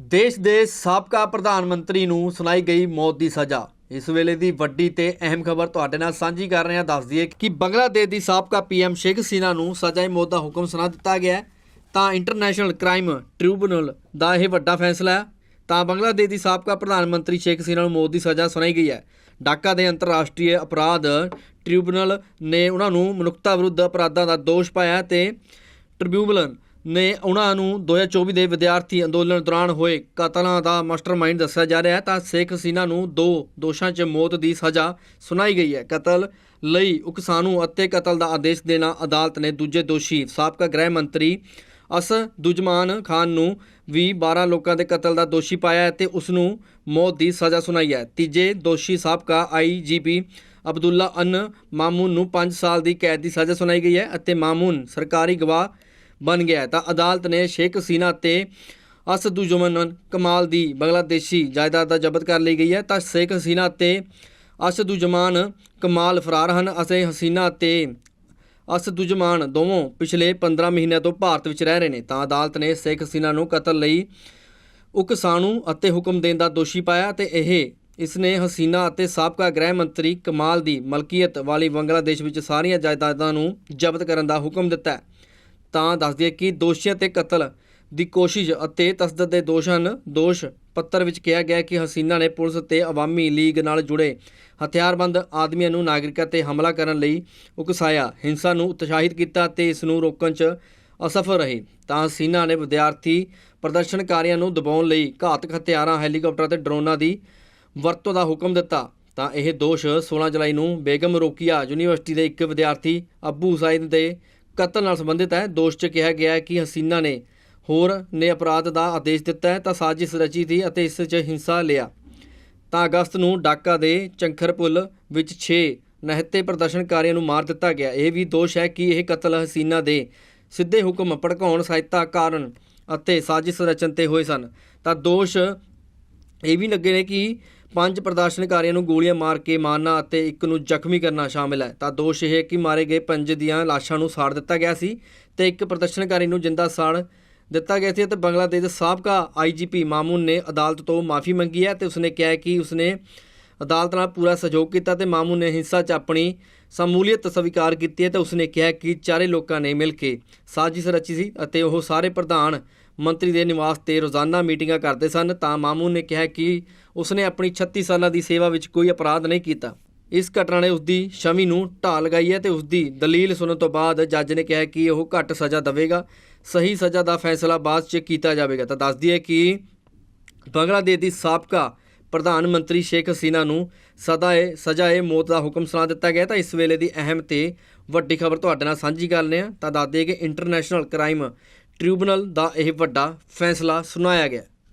ਦੇਸ਼ ਦੇ ਸਾਬਕਾ ਪ੍ਰਧਾਨ ਮੰਤਰੀ ਨੂੰ ਸੁਣਾਈ ਗਈ ਮੌਤ ਦੀ ਸਜ਼ਾ। ਇਸ ਵੇਲੇ ਦੀ ਵੱਡੀ ਤੇ ਅਹਿਮ ਖਬਰ ਤੁਹਾਡੇ ਨਾਲ ਸਾਂਝੀ ਕਰ ਰਹੇ ਹਾਂ। ਦੱਸ ਦਈਏ ਕਿ ਬੰਗਲਾਦੇਸ਼ ਦੀ ਸਾਬਕਾ ਪੀਐਮ ਸ਼ੇਖ ਹਸੀਨਾ ਨੂੰ ਸਜ਼ਾ-ਏ ਮੌਤ ਦਾ ਹੁਕਮ ਸੁਣਾ ਦਿੱਤਾ ਗਿਆ ਹੈ। ਤਾਂ ਇੰਟਰਨੈਸ਼ਨਲ ਕ੍ਰਾਈਮ ਟ੍ਰਿਬਿਊਨਲ ਦਾ ਇਹ ਵੱਡਾ ਫੈਸਲਾ ਹੈ। ਤਾਂ ਬੰਗਲਾਦੇਸ਼ ਦੀ ਸਾਬਕਾ ਪ੍ਰਧਾਨ ਮੰਤਰੀ ਸ਼ੇਖ ਹਸੀਨਾ ਨੂੰ ਮੌਤ ਦੀ ਸਜ਼ਾ ਸੁਣਾਈ ਗਈ ਹੈ। ਡਾਕਾ ਦੇ ਅੰਤਰਰਾਸ਼ਟਰੀ ਅਪਰਾਧ ਟ੍ਰਿਬਿਊਨਲ ਨੇ ਉਹਨਾਂ ਨੂੰ ਮਨੁੱਖਤਾ ਵਿਰੁੱਧ ਅਪਰਾਧਾਂ ਦਾ ਦੋਸ਼ ਪਾਇਆ ਤੇ ਟ੍ਰਿਬਿਊਨਲ ਨੇ ਉਹਨਾਂ ਨੂੰ 2024 ਦੇ ਵਿਦਿਆਰਥੀ ਅੰਦੋਲਨ ਦੌਰਾਨ ਹੋਏ ਕਤਲਾਂ ਦਾ ਮਾਸਟਰਮਾਈਂਡ ਦੱਸਿਆ ਜਾ ਰਿਹਾ ਹੈ, ਤਾਂ ਸ਼ੇਖ ਹਸੀਨਾ ਨੂੰ ਦੋ ਦੋਸ਼ਾਂ 'ਚ ਮੌਤ ਦੀ ਸਜ਼ਾ ਸੁਣਾਈ ਗਈ ਹੈ। ਕਤਲ ਲਈ ਉਕਸਾਨੂੰ ਅਤੇ ਕਤਲ ਦਾ ਆਦੇਸ਼ ਦੇਣਾ ਅਦਾਲਤ ਨੇ ਦੂਜੇ ਦੋਸ਼ੀ, ਸਾਬਕਾ ਗ੍ਰਹਿ ਮੰਤਰੀ ਅਸ ਦੁਜਮਾਨ ਖਾਨ ਨੂੰ ਵੀ 12 ਲੋਕਾਂ ਦੇ ਕਤਲ ਦਾ ਦੋਸ਼ੀ ਪਾਇਆ ਹੈ ਤੇ ਉਸ ਨੂੰ ਮੌਤ ਦੀ ਸਜ਼ਾ ਸੁਣਾਈ ਹੈ। ਤੀਜੇ ਦੋਸ਼ੀ, ਸਾਬਕਾ ਆਈਜੀਪੀ ਅਬਦੁੱਲਾ ਅਨ ਮਾਮੂਨ ਨੂੰ 5 ਸਾਲ ਦੀ ਕੈਦ ਦੀ ਸਜ਼ਾ ਸੁਣਾਈ ਗਈ ਹੈ ਅਤੇ ਮਾਮੂਨ ਸਰਕਾਰੀ ਗਵਾਹ ਬਣ ਗਿਆ ਤਾਂ ਅਦਾਲਤ ਨੇ ਸ਼ੇਖ ਹਸੀਨਾ ਤੇ ਅਸਦੁਜਮਨ ਕਮਾਲ ਦੀ ਬੰਗਲਾਦੇਸ਼ੀ ਜਾਇਦਾਦ ਦਾ ਜ਼ਬਤ ਕਰ ਲਈ ਗਈ ਹੈ। ਤਾਂ ਸ਼ੇਖ ਹਸੀਨਾ ਤੇ ਅਸਦੁਜਮਾਨ ਕਮਾਲ ਫਰਾਰ ਹਨ ਅਤੇ ਹਸੀਨਾ ਤੇ ਅਸਦੁਜਮਾਨ ਦੋਵੇਂ ਪਿਛਲੇ 15 ਮਹੀਨਿਆਂ ਤੋਂ ਭਾਰਤ ਵਿੱਚ ਰਹਿ ਰਹੇ ਨੇ। ਤਾਂ ਅਦਾਲਤ ਨੇ ਸ਼ੇਖ ਹਸੀਨਾ ਨੂੰ ਕਤਲ ਲਈ ਉਕਸਾਣੂ ਅਤੇ ਹੁਕਮ ਦੇਣ ਦਾ ਦੋਸ਼ੀ ਪਾਇਆ ਤੇ ਇਹ ਇਸ ਨੇ ਹਸੀਨਾ ਅਤੇ ਸਾਬਕਾ ਗ੍ਰਹਿ ਮੰਤਰੀ ਕਮਾਲ ਦੀ ਮਲਕੀਅਤ ਵਾਲੀ ਬੰਗਲਾਦੇਸ਼ ਵਿੱਚ ਸਾਰੀਆਂ ਜਾਇਦਾਦਾਂ ਨੂੰ ਜ਼ਬਤ ਕਰਨ ਦਾ ਹੁਕਮ ਦਿੱਤਾ ਹੈ। ਤਾਂ ਦੱਸਦੀ ਹੈ ਕਿ ਦੋਸ਼ੀਆਂ ਤੇ ਕਤਲ ਦੀ ਕੋਸ਼ਿਸ਼ ਅਤੇ ਤਸਦਦ ਦੇ ਦੋਸ਼ ਹਨ। ਦੋਸ਼ ਪੱਤਰ ਵਿੱਚ ਕਿਹਾ ਗਿਆ ਕਿ ਹਸੀਨਾ ਨੇ ਪੁਲਿਸ ਤੇ ਆਵਾਮੀ ਲੀਗ ਨਾਲ ਜੁੜੇ ਹਥਿਆਰਬੰਦ ਆਦਮੀਆਂ ਨੂੰ ਨਾਗਰਿਕਾਂ ਤੇ ਹਮਲਾ ਕਰਨ ਲਈ ਉਕਸਾਇਆ। ਹਿੰਸਾ ਨੂੰ ਉਤਸ਼ਾਹਿਤ ਕੀਤਾ ਤੇ ਇਸ ਨੂੰ ਰੋਕਣ 'ਚ ਅਸਫਲ ਰਹੇ। ਤਾਂ ਹਸੀਨਾ ਨੇ ਵਿਦਿਆਰਥੀ ਪ੍ਰਦਰਸ਼ਨਕਾਰੀਆਂ ਨੂੰ ਦਬਾਉਣ ਲਈ ਘਾਤਕ ਹਥਿਆਰਾਂ, ਹੈਲੀਕਾਪਟਰ ਤੇ ਡਰੋਨਾਂ ਦੀ ਵਰਤੋਂ ਦਾ ਹੁਕਮ ਦਿੱਤਾ। ਤਾਂ ਇਹ ਦੋਸ਼ 16 ਜੁਲਾਈ ਨੂੰ ਬੇਗਮ ਰੋਕੀਆ ਯੂਨੀਵਰਸਿਟੀ ਦੇ ਇੱਕ ਵਿਦਿਆਰਥੀ ਅੱਬੂ ਸਾਇਦ ਦੇ ਕਤਲ ਨਾਲ ਸੰਬੰਧਿਤ ਹੈ। ਦੋਸ਼ 'ਚ ਕਿਹਾ ਗਿਆ ਹੈ ਕਿ ਹਸੀਨਾ ਨੇ ਹੋਰ ਨੇ ਅਪਰਾਧ ਦਾ ਆਦੇਸ਼ ਦਿੱਤਾ ਹੈ ਤਾਂ ਸਾਜ਼ਿਸ਼ ਰਚੀ ਸੀ ਅਤੇ ਇਸ 'ਚ ਹਿੰਸਾ ਲਿਆ। ਤਾਂ ਅਗਸਤ ਨੂੰ ਡਾਕਾ ਦੇ ਚੰਖਰਪੁੱਲ ਵਿੱਚ 6 ਨਹਿਤੇ ਪ੍ਰਦਰਸ਼ਨਕਾਰੀਆਂ ਨੂੰ ਮਾਰ ਦਿੱਤਾ ਗਿਆ। ਇਹ ਵੀ ਦੋਸ਼ ਹੈ ਕਿ ਇਹ ਕਤਲ ਹਸੀਨਾ ਦੇ ਸਿੱਧੇ ਹੁਕਮ ਭੜਕਾਉਣ, ਸਹਾਇਤਾ ਕਾਰਨ ਅਤੇ ਸਾਜ਼ਿਸ਼ ਰਚਨ ਤੇ ਹੋਏ ਸਨ। ਤਾਂ ਦੋਸ਼ ਇਹ ਵੀ ਲੱਗੇ ਨੇ ਕਿ ਪੰਜ ਪ੍ਰਦਰਸ਼ਨਕਾਰੀਆਂ ਨੂੰ ਗੋਲੀਆਂ ਮਾਰ ਕੇ ਮਾਰਨਾ ਅਤੇ ਇੱਕ ਨੂੰ ਜ਼ਖਮੀ ਕਰਨਾ ਸ਼ਾਮਿਲ ਹੈ। ਤਾਂ ਦੋਸ਼ ਇਹ ਹੈ ਕਿ ਮਾਰੇ ਗਏ ਪੰਜ ਦੀਆਂ ਲਾਸ਼ਾਂ ਨੂੰ ਸਾੜ ਦਿੱਤਾ ਗਿਆ ਸੀ ਤੇ ਇੱਕ ਪ੍ਰਦਰਸ਼ਨਕਾਰੀ ਨੂੰ ਜਿੰਦਾ ਸਾੜ ਦਿੱਤਾ ਗਿਆ ਸੀ ਤੇ ਬੰਗਲਾਦੇਸ਼ ਦੇ ਸਾਬਕਾ ਆਈਜੀਪੀ ਮਾਮੂਨ ਨੇ ਅਦਾਲਤ ਤੋਂ ਮਾਫੀ ਮੰਗੀ ਹੈ ਤੇ ਉਸਨੇ ਕਿਹਾ ਕਿ ਉਸਨੇ ਅਦਾਲਤ ਨਾਲ ਪੂਰਾ ਸਹਿਯੋਗ ਕੀਤਾ ਤੇ ਮਾਮੂ ਨੇ ਹਿੰਸਾ 'ਚ ਆਪਣੀ ਸ਼ਮੂਲੀਅਤ ਸਵੀਕਾਰ ਕੀਤੀ ਹੈ ਤੇ ਉਸਨੇ ਕਿਹਾ ਕਿ ਚਾਰੇ ਲੋਕਾਂ ਨੇ ਮਿਲ ਕੇ ਸਾਜ਼ਿਸ਼ ਰਚੀ ਸੀ ਅਤੇ ਉਹ ਸਾਰੇ ਪ੍ਰਧਾਨ ਮੰਤਰੀ ਦੇ ਨਿਵਾਸ ਤੇ ਰੋਜ਼ਾਨਾ ਮੀਟਿੰਗਾਂ ਕਰਦੇ ਸਨ। ਤਾਂ ਮਾਮੂ ਨੇ ਕਿਹਾ ਕਿ ਉਸਨੇ ਆਪਣੀ 36 ਸਾਲਾਂ ਦੀ ਸੇਵਾ ਵਿੱਚ ਕੋਈ ਅਪਰਾਧ ਨਹੀਂ ਕੀਤਾ। ਇਸ ਘਟਨਾ ਨੇ ਉਸਦੀ ਸ਼ਮੀ ਨੂੰ ਢਾਹ ਲਗਾਈ ਹੈ ਤੇ ਉਸਦੀ ਦਲੀਲ ਸੁਣਨ ਤੋਂ ਬਾਅਦ ਜੱਜ ਨੇ ਕਿਹਾ ਕਿ ਉਹ ਘੱਟ ਸਜ਼ਾ ਦੇਵੇਗਾ, ਸਹੀ ਸਜ਼ਾ ਦਾ ਫੈਸਲਾ ਬਾਅਦ 'ਚ ਕੀਤਾ ਜਾਵੇਗਾ। ਤਾਂ ਦੱਸਦੀ ਹੈ ਕਿ ਬੰਗਲਾਦੇਸ਼ ਦੀ ਸਾਬਕਾ ਪ੍ਰਧਾਨ ਮੰਤਰੀ ਸ਼ੇਖ ਹਸੀਨਾ ਨੂੰ ਸਦਾਏ ਸਜ਼ਾਏ ਮੌਤ ਦਾ ਹੁਕਮ ਸੁਣਾ ਦਿੱਤਾ ਗਿਆ ਤਾਂ ਇਸ ਵੇਲੇ ਦੀ ਅਹਿਮ ਤੇ ਵੱਡੀ ਖਬਰ ਤੁਹਾਡੇ ਨਾਲ ਸਾਂਝੀ ਕਰ ਰਹੇ ਹਾਂ। ਤਾਂ ਦੱਸ ਦਈਏ ਕਿ ਇੰਟਰਨੈਸ਼ਨਲ ਕ੍ਰਾਈਮ ਟ੍ਰਿਬਿਊਨਲ ਦਾ ਇਹ ਵੱਡਾ ਫੈਸਲਾ ਸੁਣਾਇਆ ਗਿਆ।